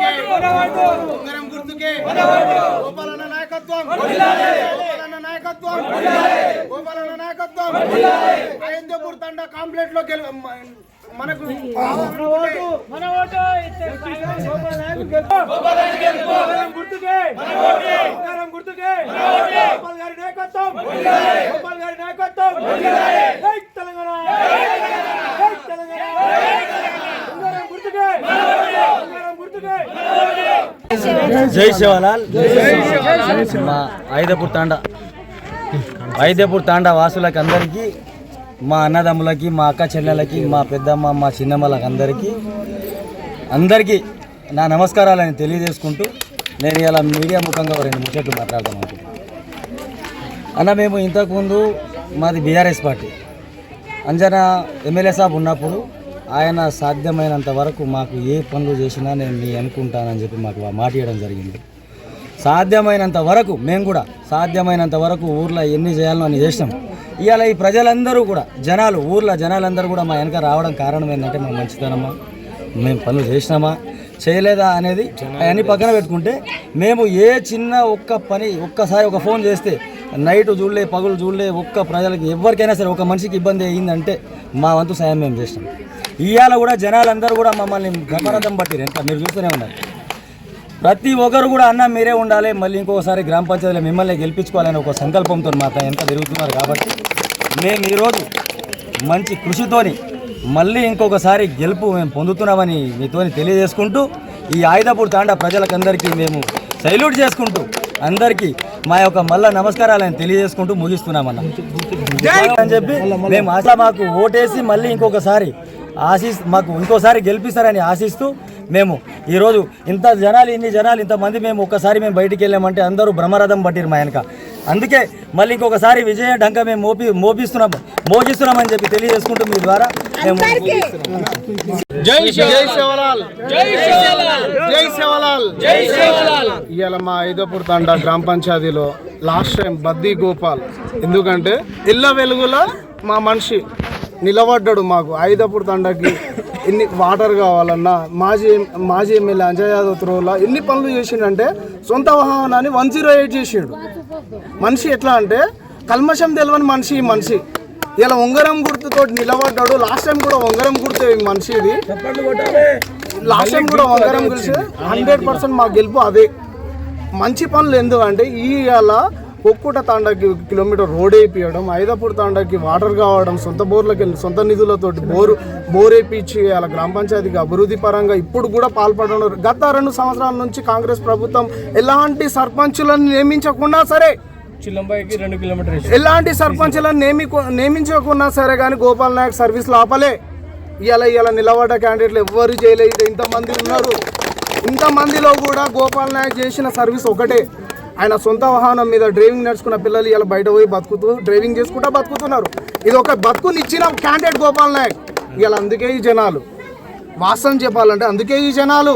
చేయమని గుర్తుకే గుర్తుకే గోపాలన్న నాయకత్వం నాయకత్వం గోపాలన్న నాయకత్వం అయోధ్యపూర్ తండ కాంప్లెట్లో మనకు మన ఓటు గుర్తుకే గుర్తుకే గోపాల్ గారి నాయకత్వం గోపాల్ గారి నాయకత్వం తెలంగాణ జై శివలాల్. మా ఐదపూర్ తాండ. ఐదపూర్ తాండ వాసులకి అందరికీ మా అన్నదమ్ములకి మా అక్క చెల్లెలకి మా పెద్దమ్మ మా చిన్నమ్మలకి అందరికీ అందరికీ నా నమస్కారాలని తెలియజేసుకుంటూ నేను ఇలా మీడియా ముఖంగా రెండు ముచ్చట్లు మాట్లాడదాం అన్న మేము ఇంతకుముందు మాది బీఆర్ఎస్ పార్టీ. అంజనా ఎమ్మెల్యే సాబ్ ఉన్నప్పుడు ఆయన సాధ్యమైనంత వరకు మాకు ఏ పనులు చేసినా నేను మీ అనుకుంటానని చెప్పి మాకు మాట ఇవ్వడం జరిగింది. సాధ్యమైనంత వరకు మేము కూడా సాధ్యమైనంత వరకు ఊర్లో ఎన్ని చేయాలో అని చేసినాం. ఇవాళ ఈ ప్రజలందరూ కూడా జనాలు ఊర్లో జనాలందరూ కూడా మా వెనక రావడం కారణం ఏంటంటే మా మంచితనమా? మేము పనులు చేసినామా? చేయలేదా అనేది అవన్నీ పక్కన పెట్టుకుంటే మేము ఏ చిన్న ఒక్క పని ఒక్కసారి ఒక ఫోన్ చేస్తే నైట్ చూడలే పగులు చూడలే ఒక్క ప్రజలకి ఎవరికైనా సరే ఒక మనిషికి ఇబ్బంది అయ్యిందంటే మా వంతు సాయం మేము చేసినాం ఇవాళ కూడా జనాలందరూ కూడా మమ్మల్ని గమనతం బట్టి ఎంత మీరు చూస్తూనే ఉన్నారు. ప్రతి ఒక్కరు కూడా అన్న మీరే ఉండాలి మళ్ళీ ఇంకొకసారి గ్రామ పంచాయతీలో మిమ్మల్ని గెలిపించుకోవాలని ఒక సంకల్పంతో మా ఎంత తిరుగుతున్నారు కాబట్టి మేము ఈరోజు మంచి కృషితోని మళ్ళీ ఇంకొకసారి గెలుపు మేము పొందుతున్నామని మీతోని తెలియజేసుకుంటూ ఈ ఆయుధపూర్ తాండా ప్రజలకందరికీ మేము సైల్యూట్ చేసుకుంటూ అందరికీ మా యొక్క మళ్ళా నమస్కారాలను తెలియజేసుకుంటూ ముగిస్తున్నామన్న అని చెప్పి మేము ఆశ మాకు ఓటేసి మళ్ళీ ఇంకొకసారి ఆశిస్ మాకు ఇంకోసారి గెలిపిస్తారని ఆశిస్తూ మేము ఈరోజు ఇంత జనాలు ఇన్ని జనాలు ఇంతమంది మేము ఒక్కసారి మేము బయటికి వెళ్ళామంటే అందరూ బ్రహ్మరథం పట్టిరు మా వెనక. అందుకే మళ్ళీ ఇంకొకసారి విజయ డంక మేము మోపి మోపిస్తున్నాం మోగిస్తున్నామని చెప్పి తెలియజేసుకుంటూ మీ ద్వారా. మేము జై జై శివలాల్! జై శివలాల్! జై శివలాల్! జై శివలాల్ ఇవాళ మా ఐదపూర్ తండా గ్రామ పంచాయతీలో లాస్ట్ టైం బద్దీ గోపాల్. ఎందుకంటే ఇళ్ళ వెలుగుల మా మనిషి నిలబడ్డాడు మాకు. ఐదప్పుడు తండకి ఎన్ని వాటర్ కావాలన్నా మాజీ మాజీ ఎమ్మెల్యే అంజయ్ యాదవ్ త్రోలా ఎన్ని పనులు చేసిండంటే సొంత వాహనాన్ని వన్ జీరో ఎయిట్ చేసాడు. మనిషి ఎట్లా అంటే కల్మషం తెలియని మనిషి ఈ మనిషి. ఇలా ఉంగరం గుర్తుతో నిలబడ్డాడు. లాస్ట్ టైం కూడా ఉంగరం గుర్తు ఈ మనిషి ఇది లాస్ట్ టైం కూడా ఉంగరం గురించి హండ్రెడ్ పర్సెంట్ మా గెలుపు అదే. మంచి పనులు ఎందుకంటే ఈ అలా ఒక్కుట తాండాకి కిలోమీటర్ రోడ్ వేయించడం ఐదాపూర్ తాండాకి వాటర్ కావడం సొంత బోర్లకి వెళ్ళి సొంత నిధులతోటి బోరు బోర్ వేయించి అలా గ్రామ పంచాయతీకి అభివృద్ధి పరంగా ఇప్పుడు కూడా పాల్పడడం. గత రెండు సంవత్సరాల నుంచి కాంగ్రెస్ ప్రభుత్వం ఎలాంటి సర్పంచులను నియమించకుండా సరే చిల్లంబాయికి రెండు కిలోమీటర్ ఎలాంటి సర్పంచులను నియమి నియమించకున్నా సరే కానీ గోపాల్ నాయక్ సర్వీస్ లోపలే. ఇవాళ ఇవాళ నిలబడ్డ క్యాండిడేట్లు ఎవ్వరు చేయలేదు. ఇంతమంది ఉన్నారు. ఇంతమందిలో కూడా గోపాల్ నాయక్ చేసిన సర్వీస్ ఒకటే. ఆయన సొంత వాహనం మీద డ్రైవింగ్ నేర్చుకున్న పిల్లలు ఇలా బయట పోయి బతుకుతూ డ్రైవింగ్ చేసుకుంటా బతుకుతున్నారు. ఇది ఒక బతుకునిచ్చిన క్యాండిడేట్ గోపాల్ నాయక్. ఇలా అందుకే ఈ జనాలు. వాస్తవం చెప్పాలంటే అందుకే ఈ జనాలు.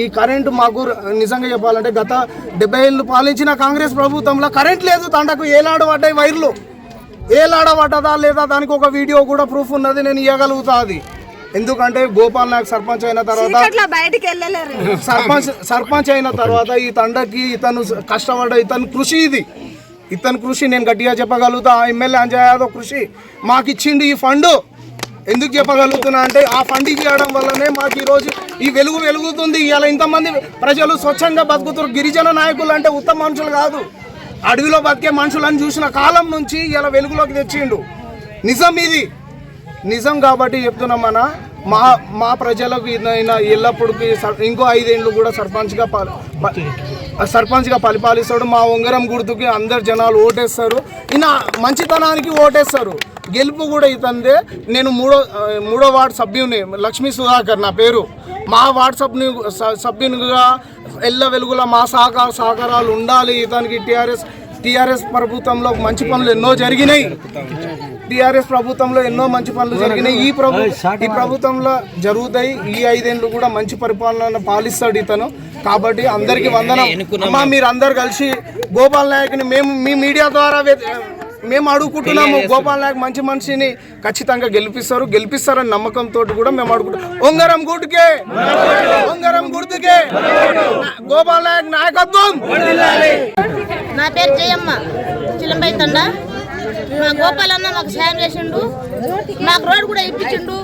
ఈ కరెంటు మాకు నిజంగా చెప్పాలంటే గత డెబ్బై ఏళ్ళు పాలించిన కాంగ్రెస్ ప్రభుత్వంలో కరెంట్ లేదు. తండకు ఏలాడబడ్డాయి వైర్లు. ఏలాడబడ్డదా లేదా దానికి ఒక వీడియో కూడా ప్రూఫ్ ఉన్నది నేను ఇవ్వగలుగుతా అది. ఎందుకంటే గోపాల్ నాయక్ సర్పంచ్ అయిన తర్వాత సర్పంచ్ సర్పంచ్ అయిన తర్వాత ఈ తండకి ఇతను కష్టపడ్డ ఇతను కృషి ఇది. ఇతను కృషి నేను గట్టిగా చెప్పగలుగుతా. ఆ ఎమ్మెల్యే అంజయ్ యాదవ్ కృషి. మాకు ఇచ్చిండు ఈ ఫండ్. ఎందుకు చెప్పగలుగుతున్నా అంటే ఆ ఫండ్ ఇవ్వడం వల్లనే మాకు ఈరోజు ఈ వెలుగు వెలుగుతుంది. ఇలా ఇంతమంది ప్రజలు స్వచ్ఛంగా బతుకుతారు గిరిజన నాయకులు అంటే ఉత్తమ మనుషులు కాదు. అడవిలో బతికే మనుషులను చూసిన కాలం నుంచి ఇలా వెలుగులోకి తెచ్చిండు. నిజం ఇది. నిజం కాబట్టి చెప్తున్నాం మన మా మా ప్రజలకు ఇదైనా ఎల్లప్పుడూ ఇంకో ఐదేళ్ళు కూడా సర్పంచ్గా సర్పంచ్గా పరిపాలిస్తాడు. మా ఉంగరం గుర్తుకి అందరు జనాలు ఓటేస్తారు. ఈయన మంచితనానికి ఓటేస్తారు. గెలుపు కూడా ఇతందే. నేను మూడో మూడో వార్డు సభ్యుని లక్ష్మీ సుధాకర్ నా పేరు. మా వార్డ్ సభ్యుని స- సభ్యునిగా ఎల్ల వెలుగుల మా సహకార సహకారాలు ఉండాలి. ఇతనికి టీఆర్ఎస్ టీఆర్ఎస్ ప్రభుత్వంలో మంచి పనులు ఎన్నో జరిగినాయి. టిఆర్ఎస్ ప్రభుత్వంలో ఎన్నో మంచి పనులు జరిగినాయి. ఈ ప్రభు ఈ ప్రభుత్వంలో జరుగుతాయి. ఈ ఐదేళ్ళు కూడా మంచి పరిపాలన పాలిస్తాడు ఇతను. కాబట్టి అందరికి వందనం. అమ్మా మీరు అందరు కలిసి గోపాల్ నాయక్ని మేము మీ మీడియా ద్వారా మేము అడుగుకుంటున్నాము. గోపాల్ నాయక్ మంచి మనిషిని ఖచ్చితంగా గెలిపిస్తారు. గెలిపిస్తారని నమ్మకంతో కూడా మేము అడుగుకుంటాం ఉంగరం గుర్తుకే. ఉంగరం గుర్తుకే. గోపాల్ నాయక్ నాయకత్వం. నా పేరు జయమ్మ. చిలంబై తండ. మా గోపాలన్న మాకు సాయం చేసిండు. మాకు రోడ్ కూడా ఇప్పించిండు.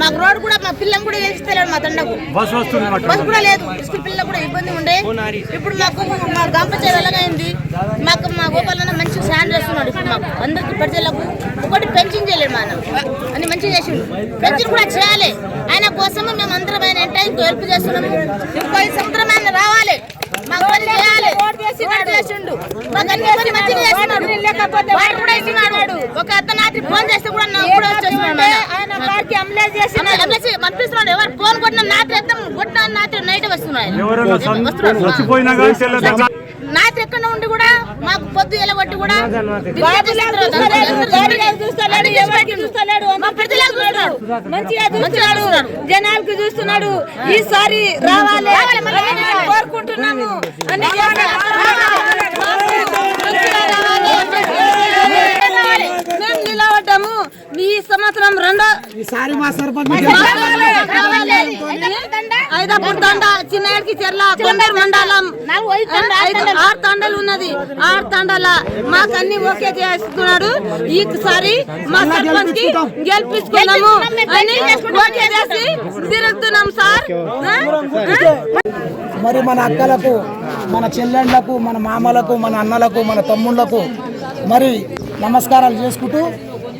మాకు రోడ్ కూడా మా పిల్లం కూడా వేసిస్తలేడు మా తండకు. బస్ కూడా లేదు. స్కూల్ పిల్లలకు కూడా ఇబ్బంది ఉండే. ఇప్పుడు మాకు మా గ్రామ పంచాయతీ ఎలాగైంది మాకు మా గోపాలన్న మంచిగా సాయం చేస్తున్నాడు ఇప్పుడు మాకు. అందరికి ప్రజలకు ఒకటి పెన్షన్ చేయలేడు మా అన్న. అని మంచిగా చేసిండు. పెన్షన్ కూడా చేయాలి. ఆయన కోసము మేము అందరం ఆయన అంటే ఇంకో హెల్ప్ చేస్తున్నాము. ఇంకో సంవత్సరం ఆయన రావాలి. ఒక అతను రాత్రి ఫోన్ చేస్తే కూడా మనిపిస్తున్నాడు ఎవరు ఫోన్ కొట్టిన రాత్రి ఎత్తం కొట్టిన రాత్రి నైట్ వస్తున్నాడు వస్తున్నాడు? రాత్రి ఎక్కడ ఉండి కూడా మాకు పొద్దు ఎలగొట్టి కూడా మంచిగా చూస్తున్నాడు జనాలకు చూస్తున్నాడు ఈసారి రావాలి కోరుకుంటున్నాము. మేము నిలబడ్డాము. ఈ సంవత్సరం రెండో ఐదాపూర్ తండ చిన్నకి చెర్ల కొండూరు మండలం. ఆరు తండలు ఉన్నది. ఆరు తండల. మాకు అన్ని ఓకే చేస్తున్నాడు. ఈసారి మా సర్పంచ్కి గెలిపించుకున్నాము అని ఓకే చేసి తిరుగుతున్నాం సార్? మరి మన అక్కలకు మన చెల్లెండ్లకు మన మామలకు మన అన్నలకు మన తమ్ముళ్ళకు మరి నమస్కారాలు చేసుకుంటూ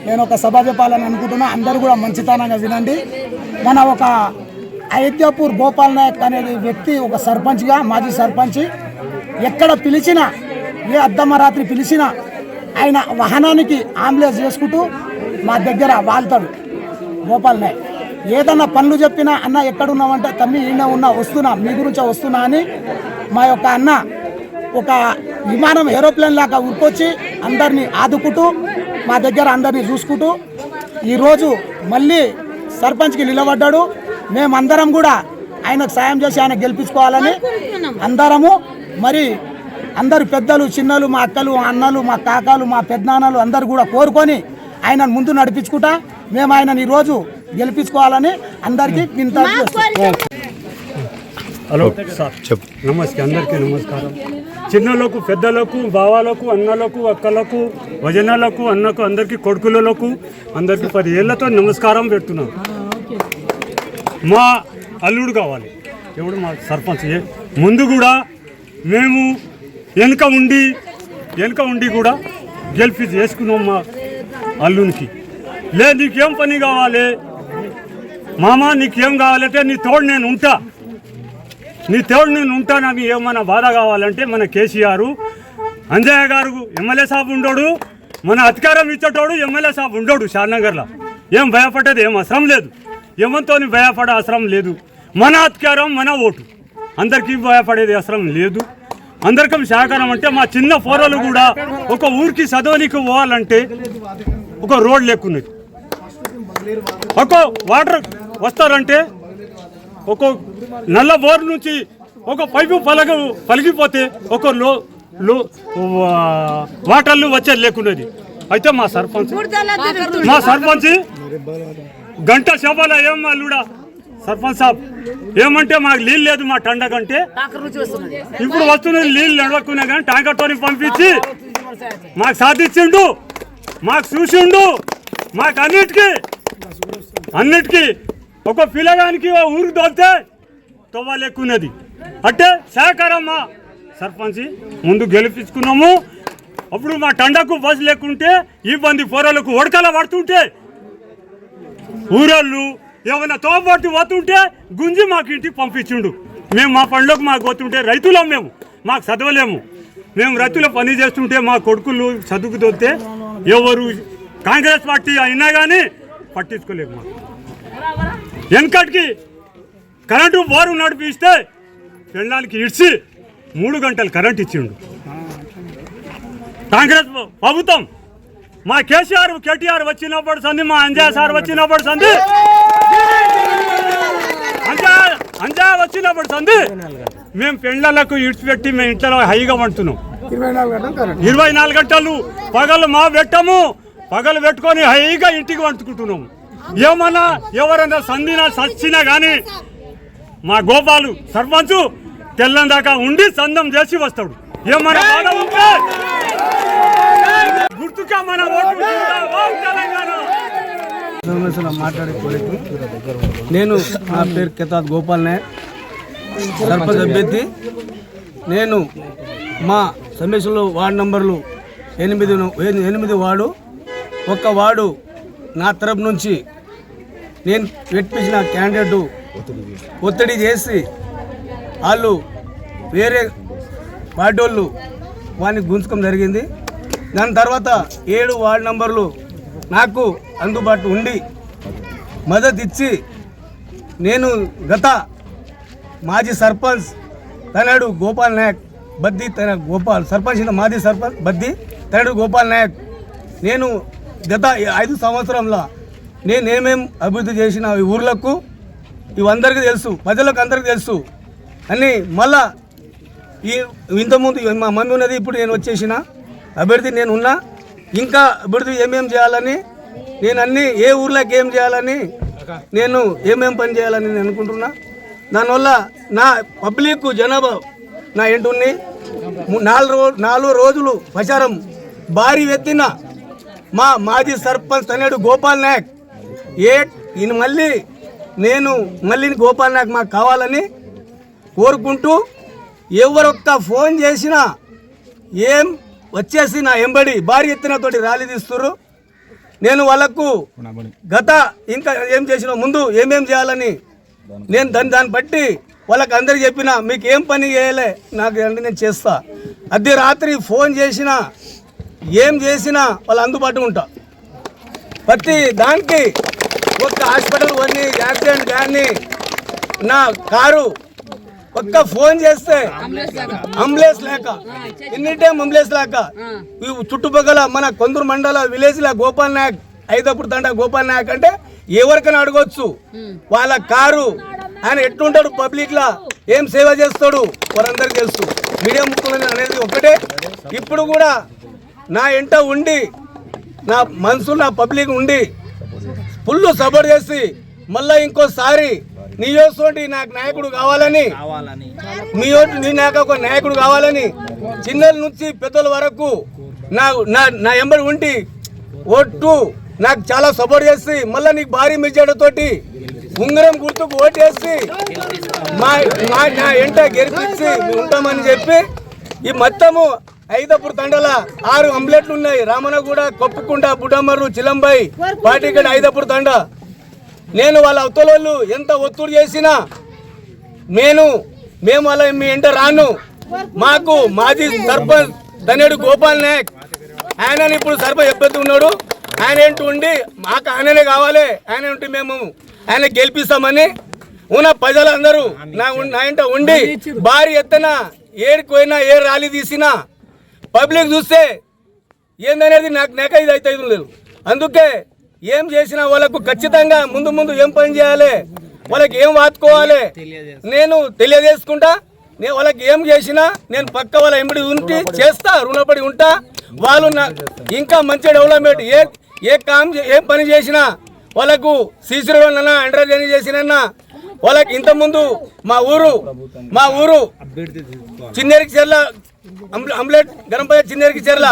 నేను ఒక సభ చెప్పాలని అనుకుంటున్నా. అందరూ కూడా మంచితనంగా వినండి. మన ఒక అయోధ్యాపూర్ గోపాల్ నాయక్ అనేది వ్యక్తి ఒక సర్పంచ్గా మాజీ సర్పంచ్. ఎక్కడ పిలిచినా ఏ అద్దమ్మ రాత్రి పిలిచినా ఆయన వాహనానికి ఆంబులెన్స్ చేసుకుంటూ మా దగ్గర వాళ్తాడు గోపాల్ నాయక్. ఏదన్నా పనులు చెప్పినా అన్న ఎక్కడున్నావంటే తమ్మి ఈయన ఉన్నా వస్తున్నా మీ గురించి వస్తున్నా అని మా యొక్క అన్న ఒక విమానం ఏరోప్లేన్ లాగా ఉరికొచ్చి అందరినీ ఆదుకుంటూ మా దగ్గర అందరినీ చూసుకుంటూ ఈరోజు మళ్ళీ సర్పంచ్కి నిలబడ్డాడు. మేమందరం కూడా ఆయనకు సాయం చేసి ఆయన గెలిపించుకోవాలని అందరము మరి అందరు పెద్దలు చిన్నలు మా అక్కలు మా అన్నలు మా కాకాలు మా పెద్దనాన్నలు అందరు కూడా కోరుకొని ఆయన ముందు నడిపించుకుంటా మేము ఆయనని ఈరోజు గెలిపించుకోవాలని అందరికీ ఇంత హలో. సార్. చెప్పు. నమస్తే అందరికీ నమస్కారం. చిన్నలకు పెద్దలకు బావాలకు అన్నలకు అక్కలకు వజనాలకు అన్నకు అందరికీ కొడుకులకు అందరికీ పది ఏళ్ళతో నమస్కారం పెడుతున్నాం. మా అల్లుడు కావాలి. ఎవడు? మా సర్పంచ్. ఏ- ముందు కూడా మేము వెనుక ఉండి వెనుక ఉండి కూడా గెలిపి చేసుకున్నాం మా అల్లునికి. లే నీకేం పని కావాలి? మామ నీకేం కావాలంటే నీ తోడు నేను ఉంటా. నీ తోడు నేను ఉంటానని ఏమైనా బాధ కావాలంటే మన కేసీఆర్ అంజయ్య గారు ఎమ్మెల్యే సాబ్ ఉండోడు మన అధికారం ఇచ్చేటోడు ఎమ్మెల్యే సాబ్ ఉండోడు షార్నగర్లో. ఏం భయపడేది ఏం అవసరం లేదు. ఏమంతో భయపడే అవసరం లేదు. మన అధికారం మన ఓటు. అందరికీ భయపడేది అవసరం లేదు. అందరికీ సహకారం అంటే మా చిన్న పోరలు కూడా ఒక ఊరికి చదవనికి పోవాలంటే ఒక రోడ్ లేకున్నది. ఒక వాటర్ వస్తారంటే ఒక నల్ల బోర్ నుంచి ఒక పైపు పలగ పలిగిపోతే ఒక లో వాటర్లు వచ్చేది లేకున్నది. అయితే మా సర్పంచ్ మా సర్పంచ్ గంట సభల ఏం అల్లుడా? సర్పంచ్ సాబ్ ఏమంటే మాకు నీళ్ళు లేదు మా టండ కంటే ఇప్పుడు వస్తున్నది నీళ్ళు నడవకున్నా కానీ ట్యాంకర్తో పంపించి మాకు సాధించిండు. మాకు చూసిండు. మాకు అన్నిటికీ అన్నిటికీ ఒక పిల్లగానికి ఊరికి దొరికితే తొవ్వాలి లెక్కున్నది అంటే సహకారం మా సర్పంచ్ ముందు గెలిపించుకున్నాము. అప్పుడు మా టండకు బస్సు లేకుంటే ఇబ్బంది పొరలకు ఉడకల పడుతుంటే ఊరోళ్ళు ఏమైనా తోబట్టి పోతుంటే గుంజి మాకు ఇంటికి పంపించిండు. మేము మా పండ్లకు మాకు పోతుంటే రైతులం మేము మాకు చదవలేము. మేము రైతుల పని చేస్తుంటే మా కొడుకులు చదువుకు దొరికితే ఎవరు కాంగ్రెస్ పార్టీ అయినా కానీ పట్టించుకోలేము మాకు. వెనకటికి కరెంటు బోరు నడిపిస్తే పెళ్ళానికి ఇడ్చి మూడు గంటలు కరెంట్ ఇచ్చిండు. కాంగ్రెస్ ప్రభుత్వం మా కేసీఆర్ కేటీఆర్ వచ్చినప్పుడు సంది మా అంజా సార్ వచ్చినప్పుడు సంది అంజా అంజా వచ్చినప్పుడు సంది మేము పెండ్లకు ఇడిచిపెట్టి మేము ఇంట్లో హైగా వండుతున్నాం. ఇరవై నాలుగు గంటలు పగలు మా పెట్టము. పగలు పెట్టుకొని హైగా ఇంటికి వండుకుంటున్నాము ఏమన్నా ఎవరైనా సందినా సచ్చినా కానీ మా గోపాలు సర్పంచ్ తెల్లం దాకా ఉండి సందం చేసి వస్తాడు. ఏమన్నా బాధ ఉంటే గుర్తుగా మన మాట్లాడే నేను నా పేరు కెతాద్ గోపాల్ నాయక్ సర్పంచ్ అభ్యర్థి. నేను మా సమావేశంలో వార్డు నంబర్లు ఎనిమిది ఎనిమిది వార్డు ఒక్క వార్డు నా తరపు నుంచి నేను పెట్టించిన క్యాండిడేటు ఒత్తిడి చేసి వాళ్ళు వేరే వార్డు వాళ్ళు వాడిని గుంజుకోవడం జరిగింది. దాని తర్వాత ఏడు వార్డు నంబర్లు నాకు అందుబాటు ఉండి మద్దతు ఇచ్చి నేను గత మాజీ సర్పంచ్ తనడు గోపాల్ నాయక్ బద్ది తన గోపాల్ సర్పంచ్ మాజీ సర్పంచ్ బద్ది తనడు గోపాల్ నాయక్. నేను గత ఐదు సంవత్సరంలో నేను అభివృద్ధి చేసిన ఈ ఊర్లకు ఇవందరికీ తెలుసు ప్రజలకు అందరికీ తెలుసు. అని మళ్ళా ఈ ఇంతకుముందు మా మమ్మీ ఉన్నది ఇప్పుడు నేను వచ్చేసిన. అభివృద్ధి నేను ఉన్నా. ఇంకా అభివృద్ధి ఏమేమి చేయాలని నేను అన్ని ఏ ఊర్లోకి ఏం చేయాలని నేను ఏమేం పని చేయాలని నేను అనుకుంటున్నా. దానివల్ల నా పబ్లిక్ జనాభా నా ఏంటున్నాయి నాలుగు రో నాలుగు రోజులు ప్రచారం భారీ ఎత్తిన మా మాజీ సర్పంచ్ తనేడు గోపాల్ నాయక్ ఏ ఈయన మళ్ళీ నేను మళ్ళీ గోపాల్ నాయక్ మాకు కావాలని కోరుకుంటూ ఎవరొక్క ఫోన్ చేసినా ఏం వచ్చేసి నా ఎంబడి భారీ ఎత్తున తోటి ర్యాలీ తీస్తున్నారు నేను వాళ్ళకు గత ఇంకా ఏం చేసిన ముందు ఏమేం చేయాలని నేను దాన్ని దాన్ని బట్టి వాళ్ళకి అందరికి చెప్పిన మీకు ఏం పని చేయలే నాకు అంటే నేను చేస్తా. అర్ధ రాత్రి ఫోన్ చేసినా ఏం చేసినా వాళ్ళు అందుబాటు ఉంటా. ప్రతి దానికి ఒక్క హాస్పిటల్ కొన్ని యాక్సిడెంట్ కానీ నా కారు ఒక్క ఫోన్ చేస్తే అంబులెన్స్ లేక ఎన్ని టైం అంబులెన్స్ లేక చుట్టుపక్కల మన కొందరు మండల విలేజ్ లా గోపాల్ నాయక్ ఐదప్పుడు తండ గోపాల్ నాయక్ అంటే ఎవరికైనా అడగొచ్చు. వాళ్ళ కారు ఆయన ఎట్లుంటాడు పబ్లిక్ లా ఏం సేవ చేస్తాడు వారందరికీ తెలుసు. మీడియా ముఖ్యంలో అనేది ఒకటే. ఇప్పుడు కూడా నా ఎంట ఉండి నా మనసు నా పబ్లిక్ ఉండి ఫుల్ సపోర్ట్ చేసి మళ్ళా ఇంకోసారి నీ యోసోటి నాకు నాయకుడు కావాలని మీ ఓటు నీ నాకు ఒక నాయకుడు కావాలని చిన్నల నుంచి పెద్దల వరకు నా నా నా ఎంబడి ఉండి ఓటు నాకు చాలా సపోర్ట్ చేసి మళ్ళీ నీకు భారీ మెజార్టీతోటి ఉంగరం గుర్తుకు ఓటేసి మా మా నా ఎంట గెలిపించి ఉంటామని చెప్పి ఈ మొత్తము ఐదప్పుడు తండల ఆరు అంబులెట్లు ఉన్నాయి. రామనగూడ కొప్పుకుంట బుడమర్రు చిలంబాయి పాటిగడ్ ఐదప్పుడు తండ. నేను వాళ్ళ అవతలోళ్ళు ఎంత ఒత్తిడి చేసినా నేను మేము వాళ్ళ మీ ఇంట రాను. మాకు మాజీ సర్పంచ్ తనేడు గోపాల్ నాయక్ ఆయన ఇప్పుడు సర్పంచ్ ఎప్పటి ఉన్నాడు. ఆయన ఏంటి ఉండి మాకు ఆయననే కావాలి. ఆయన ఉంటే మేము ఆయన గెలిపిస్తామని ఉన్న ప్రజలందరూ నా నా ఇంట ఉండి భారీ ఎత్తున ఏడికి పోయినా ఏ ర్యాలీ తీసినా పబ్లిక్ చూస్తే ఏందనేది నాకు నెక ఇది అయితే లేదు అందుకే ఏం చేసినా వాళ్ళకు ఖచ్చితంగా ముందు ముందు ఏం పని చేయాలి? వాళ్ళకి ఏం వాతుకోవాలి? నేను తెలియజేసుకుంటా నేను వాళ్ళకి ఏం చేసినా నేను పక్క వాళ్ళ ఎంబడి ఉంటే చేస్తా రుణపడి ఉంటా. వాళ్ళు ఇంకా మంచి డెవలప్మెంట్ ఏ ఏ కామ్ ఏ పని చేసినా వాళ్ళకు సీసీ రోడ్లన్నా అండర్ చేసినన్నా వాళ్ళకి ఇంత ముందు మా ఊరు మా ఊరు చిన్నేరికి చెర్ల అంబ్లెట్ గరం పంచాయత్ చిన్నేరికి చెర్ల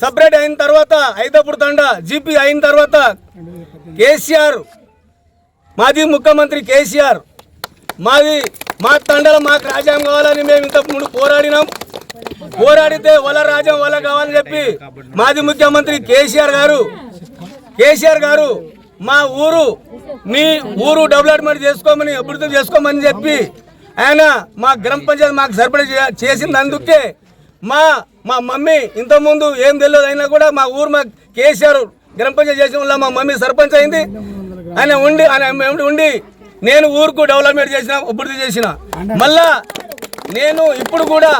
సపరేట్ అయిన తర్వాత ఐదప్పుడు తండ జీపీ అయిన తర్వాత కేసీఆర్ మాజీ ముఖ్యమంత్రి కేసీఆర్ మాది మా తండల మాకు రాజ్యం కావాలని మేము ఇంతకు ముందు పోరాడినాం. పోరాడితే వల రాజ్యం వల్ల కావాలని చెప్పి మాజీ ముఖ్యమంత్రి కేసీఆర్ గారు కేసీఆర్ గారు మా ఊరు మీ ఊరు డెవలప్మెంట్ చేసుకోమని అభివృద్ధి చేసుకోమని చెప్పి ఆయన మా గ్రామ పంచాయతీ మాకు సరిపడా చేసింది. అందుకే మా మా మమ్మీ ఇంతకుముందు ఏం తెలియదు అయినా కూడా మా ఊరు మా కేసీఆర్ గ్రామ పంచాయతీ చేసిన వల్ల మా మమ్మీ సర్పంచ్ అయింది. ఆయన ఉండి ఆయన ఉండి నేను ఊరుకు డెవలప్మెంట్ చేసిన అభివృద్ధి చేసిన. మళ్ళా నేను ఇప్పుడు కూడా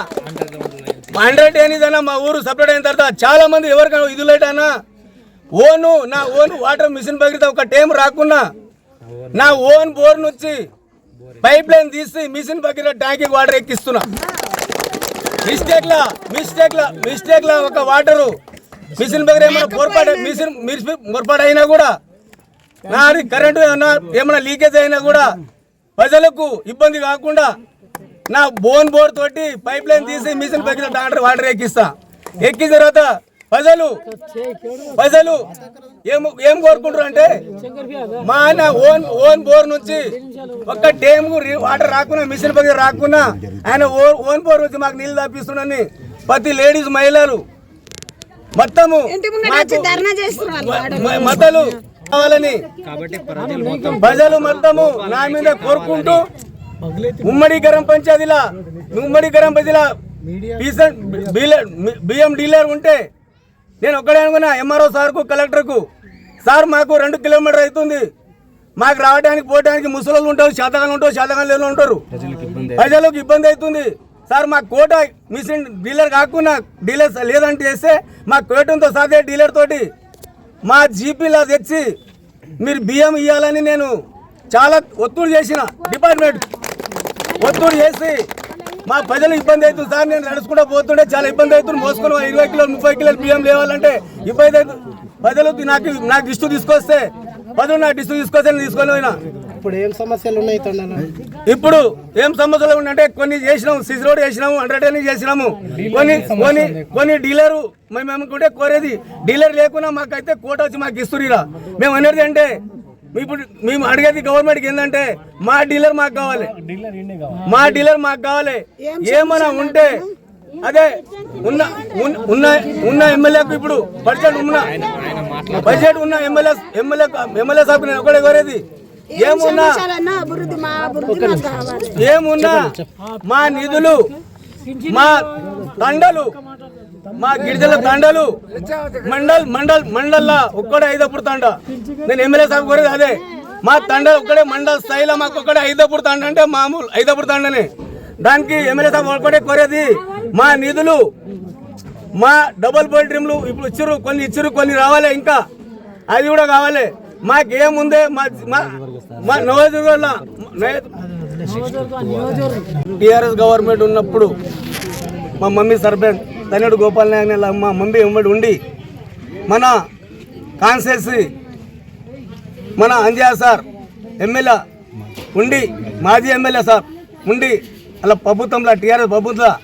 హండ్రెడ్ ఏదైనా మా ఊరు సపరేట్ అయిన తర్వాత చాలా మంది ఎవరికైనా ఇదిలేటైనా ఓను నా ఓన్ వాటర్ మిషన్ పగిలితే ఒక టైం రాకున్నా. నా ఓన్ బోర్ నుంచి పైప్ లైన్ తీసి మిషన్ పగిలిన ట్యాంకి వాటర్ ఎక్కిస్తున్నా. మిస్టేక్ లా మిస్టేక్ లా మిస్టేక్ లా ఒక వాటరు. మిషన్ దగ్గర ఏమైనా పొరపాటు మిషన్ పొరపాటు అయినా కూడా. నాది కరెంటు ఏమన్నా ఏమైనా లీకేజ్ అయినా కూడా ప్రజలకు ఇబ్బంది కాకుండా నా బోన్ బోర్ తోటి పైప్ లైన్ తీసి మిషన్ పగిలిన డాక్టర్ వాటర్ ఎక్కిస్తా. ఎక్కిన తర్వాత ప్రజలు ప్రజలు ఏం ఏం కోరుకుంటారు అంటే మా ఆయన ఓన్ ఓన్ బోర్ నుంచి ఒక్క టైం వాటర్ రాకున్నా మిషన్ పగిలి రాకున్నా ఆయన ఓ- ఓన్ బోర్ నుంచి మాకు నీళ్ళు తాపిస్తున్నాని ప్రతి లేడీస్ మహిళలు మొత్తము మతలు కావాలని ప్రజలు మొత్తము నా మీద కోరుకుంటూ ఉమ్మడి గరం పంచాయతీలా ఉమ్మడి గరం పంచాయతీలా బియ్యం డీలర్ ఉంటే నేను ఒక్కడే అనుకున్నా ఎంఆర్ఓ సార్కు కలెక్టర్కు సార్ మాకు రెండు కిలోమీటర్ అవుతుంది. మాకు రావడానికి పోవడానికి ముసలు ఉంటారు శాతకాలు ఉంటారు శాతకాలు లేని ఉంటారు. ప్రజలకు ఇబ్బంది అవుతుంది. సార్ మా కోట మిషన్ డీలర్ కాకుండా డీలర్ లేదంటే చేస్తే మా కోటంతో సాధ్య డీలర్ తోటి మా జీపీలా తెచ్చి మీరు బియ్యం ఇవ్వాలని నేను చాలా ఒత్తిడి చేసిన డిపార్ట్మెంట్. ఒత్తిడి చేసి మా ప్రజలు ఇబ్బంది అవుతుంది సార్. నేను నడుచుకుంటూ పోతుంటే చాలా ఇబ్బంది అవుతుంది. మోసుకొని ఇరవై కిలోలు ముప్పై కిలోలు బియ్యం లేవాలంటే ఇబ్బంది అవుతుంది. ప్రజలు నాకు నాకు డిస్టు తీసుకొస్తే ప్రజలు నాకు డిస్టు తీసుకొస్తే నేను తీసుకొని పోయినా. ఇప్పుడు ఏం సమస్యలు ఉన్నాయి ఇప్పుడు ఏం సమస్యలు ఉన్నాయంటే కొన్ని చేసినాము సిసి రోడ్ చేసినాము అండర్టైనింగ్ చేసినాము. కొన్ని కొన్ని కొన్ని డీలరు మేము ఏమనుకుంటే కోరేది డీలర్ లేకున్నా మాకైతే కోట వచ్చి మాకు ఇస్తురిరా మేము అనేది అంటే ఇప్పుడు మేము అడిగేది గవర్నమెంట్కి ఏంటంటే మా డీలర్ మాకు కావాలి. మా డీలర్ మాకు కావాలి. ఏమైనా ఉంటే అదే ఉన్న ఉన్న- ఉన్న ఉన్న ఎమ్మెల్యేకు ఇప్పుడు బడ్జెట్ ఉన్న బడ్జెట్ ఉన్న ఎమ్మెల్యే ఎమ్మెల్యే ఎమ్మెల్యే సాబ్ నేను ఒకటే కోరేది. ఏమున్నా ఏమున్నా మా నిధులు మా తండలు మా గిరిజల తండలు మండల్ మండల్ మండల్లా ఒక్కడే ఐదప్పుడు తండ. నేను ఎమ్మెల్యే సాబ్ కోరేది అదే మా తండ ఒక్కడే మండల్ స్థాయిలో మాకు ఒక్కడే ఐదప్పుడు తండ అంటే మామూలు ఐదప్పుడు తండనే. దానికి ఎమ్మెల్యే సాబ్ ఒక్కడే కోరేది మా నిధులు మా డబుల్ బెడ్రూమ్లు ఇప్పుడు ఇచ్చిరు కొన్ని ఇచ్చిరు కొన్ని రావాలి ఇంకా. అది కూడా కావాలి. మాకేముందే మా మా మా నియోజకవర్గంలో టీఆర్ఎస్ గవర్నమెంట్ ఉన్నప్పుడు మా మమ్మీ సర్పంచ్ తన్నడు గోపాల్ నాయక్ మా మమ్మీ ఉమ్మడి ఉండి మన కాన్సెస్ మన అంజయా సార్ ఎమ్మెల్యే ఉండి మాజీ ఎమ్మెల్యే సార్ ఉండి అలా ప్రభుత్వంలో టీఆర్ఎస్ ప్రభుత్వం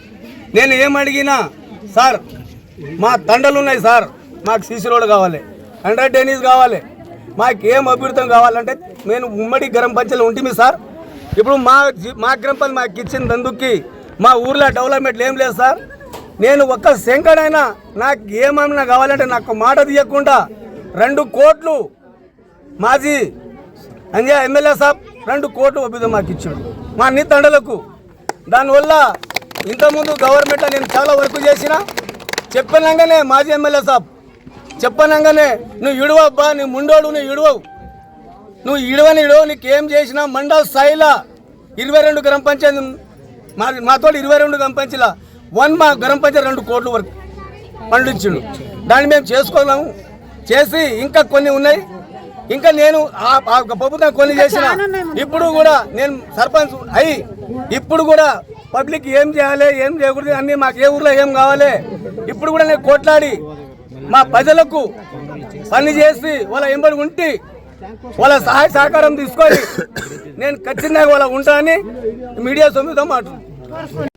నేను ఏం అడిగినా సార్ మా తండలు ఉన్నాయి సార్ మాకు సీసీ రోడ్ కావాలి అండర్ టెన్నిస్ కావాలి మాకు ఏం అభివృద్ధి కావాలంటే నేను ఉమ్మడి గరం పంచాయతీలు ఉంటుంది సార్. ఇప్పుడు మా మా గ్రామ పంచాయతీ మాకు ఇచ్చిన దందుకి మా ఊర్లో డెవలప్మెంట్ ఏం లేదు సార్. నేను ఒక్క శంకడైనా నాకు ఏమైనా కావాలంటే నాకు మాట తీయకుండా రెండు కోట్లు మాజీ అంజా ఎమ్మెల్యే సాబ్ రెండు కోట్లు ఒప్పిదం మాకు ఇచ్చాడు. మా అన్ని తండలకు దానివల్ల ఇంతకుముందు గవర్నమెంట్ నేను చాలా వర్క్ చేసిన చెప్పనంగానే మాజీ ఎమ్మెల్యే సాబ్ చెప్పనంగానే నువ్వు ఇడువబ్బా నీ ముండోడు నువ్వు ఇడవవు. నువ్వు ఇడవని ఇడవు నీకు ఏం చేసినా మండల స్థాయిలో ఇరవై రెండు గ్రామ పంచాయతీ మా మాతో ఇరవై రెండు గ్రామ పంచాయతీలో వన్ మా గ్రామ పంచాయతీ రెండు కోట్ల వరకు పండ్లు ఇచ్చిండు. దాన్ని మేము చేసుకోలేము చేసి ఇంకా కొన్ని ఉన్నాయి. ఇంకా నేను ఆ ప్రభుత్వం కొన్ని చేసిన ఇప్పుడు కూడా నేను సర్పంచ్ అయి ఇప్పుడు కూడా పబ్లిక్ ఏం చేయాలి ఏం చేయకూడదు అన్ని మాకు ఏ ఊర్లో ఏం కావాలి. ఇప్పుడు కూడా నేను కొట్లాడి మా ప్రజలకు పని చేసి వాళ్ళ ఎంబడి ఉండి వాళ్ళ సహాయ సహకారం తీసుకొని నేను ఖచ్చితంగా వాళ్ళ ఉంటా అని మీడియా సొమ్మితో మాట్లాడు